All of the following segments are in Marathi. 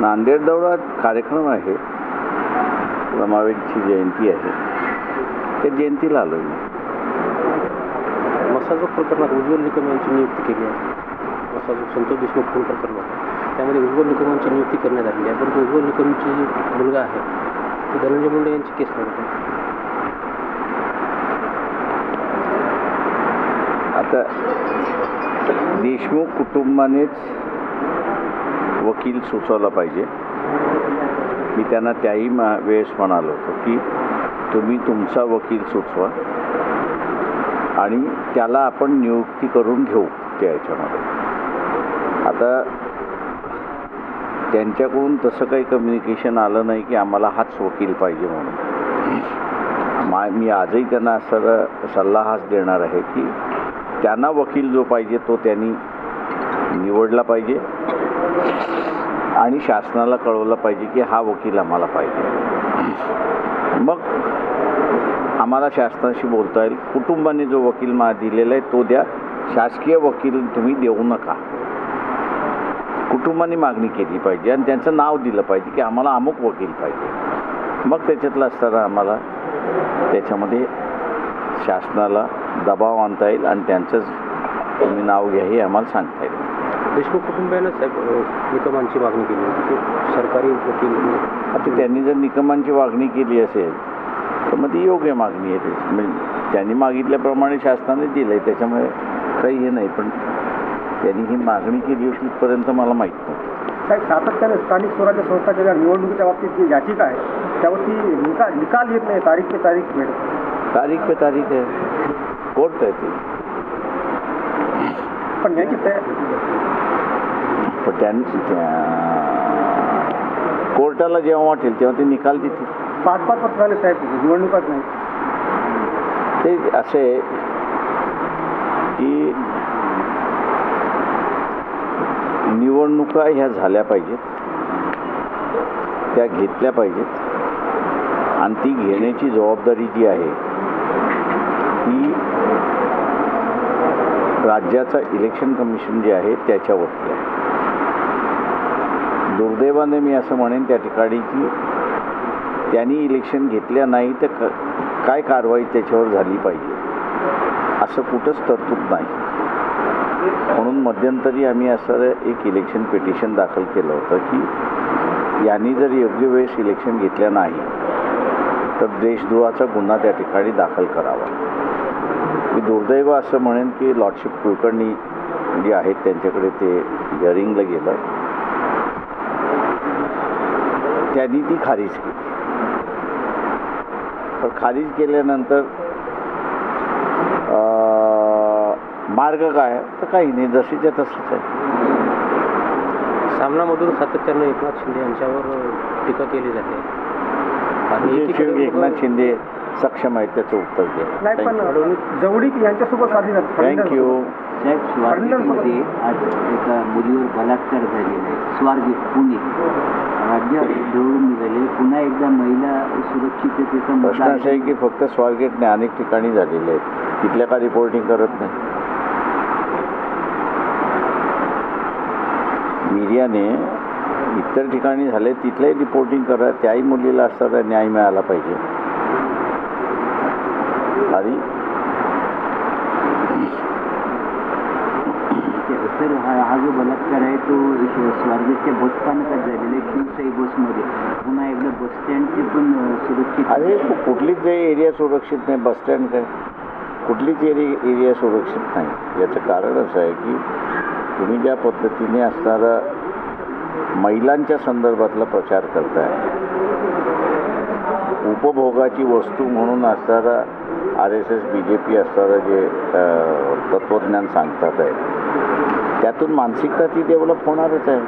नांदेड दौरा कार्यक्रम आहे. रमाबाईंची जयंती आहे. त्या जयंतीला आलो मी. मसाजोग प्रकरणात उज्ज्वल निकम यांची नियुक्ती केली आहे. मसाजोग संतोष देशमुख खून प्रकरण होतं त्यामध्ये उज्ज्वल निकमांची नियुक्ती करण्यात आलेली आहे. परंतु उज्ज्वल निकमची जी मुलगा आहे ती धनंजय मुंडे यांची केस आहे. आता देशमुख कुटुंबानेच वकील सुचवला पाहिजे. मी त्यांना त्याही मा वेळेस म्हणालो होतो की तुम्ही तुमचा वकील सुचवा आणि त्याला आपण नियुक्ती करून घेऊ त्या याच्यामध्ये. आता त्यांच्याकडून तसं काही कम्युनिकेशन आलं नाही की आम्हाला हाच वकील पाहिजे म्हणून. मा मी आजही त्यांना सर सल्ला हाच देणार आहे की त्यांना वकील जो पाहिजे तो त्यांनी निवडला पाहिजे. आणि शासनाला कळवलं पाहिजे की हा वकील आम्हाला पाहिजे. मग आम्हाला शासनाशी बोलता येईल. कुटुंबाने जो वकील मा दिलेला आहे तो द्या. शासकीय वकील तुम्ही देऊ नका. कुटुंबाने मागणी केली पाहिजे आणि त्यांचं नाव दिलं पाहिजे की आम्हाला अमुक वकील पाहिजे. मग त्याच्यातलं असताना आम्हाला त्याच्यामध्ये शासनाला दबाव आणता येईल आणि त्यांचंच तुम्ही नाव घ्या हे आम्हाला सांगता येईल. देशमुख कुटुंबियानं साहेब निकमांची मागणी केली होती की सरकारी वकील आता त्यांनी जर निकमांची मागणी केली असेल तर मग ती योग्य मागणी आहे ती. म्हणजे त्यांनी मागितल्याप्रमाणे शासनाने दिलं आहे त्याच्यामुळे काही हे नाही पण त्यांनी ही मागणी केली होती इथपर्यंत मला माहीत नव्हतं. साहेब सातत्याने स्थानिक स्वराज्य संस्थाच्या निवडणुकीच्या बाबतीत जी याचिका आहे त्यावरती निकाल निकाल येत नाही तारीख पे तारीख मिळत तारीख पे तारीख आहे. कोर्ट आहे ती. पण याची तया पण त्या कोर्टाला जेव्हा वाटेल तेव्हा ते निकाल देतील. पाच पाच वर्ष झाले साहेब निवडणुकाच नाही. ते असे आहे की निवडणुका ह्या झाल्या पाहिजेत. त्या घेतल्या पाहिजेत. आणि ती घेण्याची जबाबदारी जी आहे ती राज्याचं इलेक्शन कमिशन जे आहे त्याच्यावरती आहे. दुर्दैवाने मी असं म्हणेन त्या ठिकाणी की त्यांनी इलेक्शन घेतल्या नाही तर क काय कारवाई त्याच्यावर झाली पाहिजे? असं कुठंच तरतूद नाही. म्हणून मध्यंतरी आम्ही असं एक इलेक्शन पिटिशन दाखल केलं होतं की यांनी जर योग्य वेळेस इलेक्शन घेतल्या नाही तर देशद्रोहाचा गुन्हा त्या ठिकाणी दाखल करावा. मी दुर्दैव असं म्हणेन की लॉर्डशिप कुलकर्णी जे आहेत त्यांच्याकडे ते हिअरिंगला गेलं. त्यांनी ती खारीज केली. पण खारीज केल्यानंतर अं, मार्ग काय तर काही नाही जशीच्या तसंच आहे. सामनामधून सातत्यानं एकनाथ शिंदे यांच्यावर टीका केली जाते. आणि एकनाथ शिंदे सक्षम आहेत त्याचं उत्तर जाते थँक्यू साहेब स्वारगेटमध्ये आज एका मुलीवर बलात्कार झालेला आहे. स्वारगेट पुणे. राज्य ढवळून निघाले. पुन्हा एकदा महिला सुरक्षिततेचा मुद्दा प्रश्न असा आहे की फक्त स्वारगेटने अनेक ठिकाणी झालेले आहेत. तिथल्या का रिपोर्टिंग करत नाही. मीडियाने इतर ठिकाणी झाले तिथलंही रिपोर्टिंग करा. त्याही मुलीला असताना न्याय मिळाला पाहिजे. आणि सर हा हा आहे तो श- स्वारगेटच्या बसस्थानकात झालेले आहे शिवशाही बसमध्ये पुन्हा एकदा बसस्टँडचे पण सुरक्षित अरे कुठलीच एरिया सुरक्षित नाही बसस्टँड काय? कुठलीच एरि एरिया सुरक्षित नाही. याचं कारण असं आहे की तुम्ही ज्या पद्धतीने असणारा महिलांच्या संदर्भातला प्रचार करताय उपभोगाची वस्तू म्हणून असणारा R S S B J P असणारं जे तत्त्वज्ञान सांगतात आहे त्यातून मानसिकता ती डेव्हलप होणारच आहे.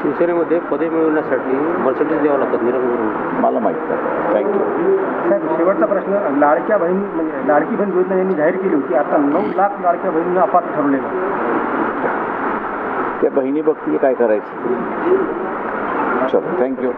शिवसेनेमध्ये पदे मिळवण्यासाठी मर्सिडीज द्यावं लागतात निरंकुर मला माहीत नाही. थँक्यू साहेब शेवटचा प्रश्न. लाडक्या बहिणी म्हणजे लाडकी बहीण योजना यांनी जाहीर केली होती. आता नऊ लाख लाडक्या बहिणींना अपात्र ठरवलेलं त्या बहिणी बघतील काय करायचं. चलो थँक्यू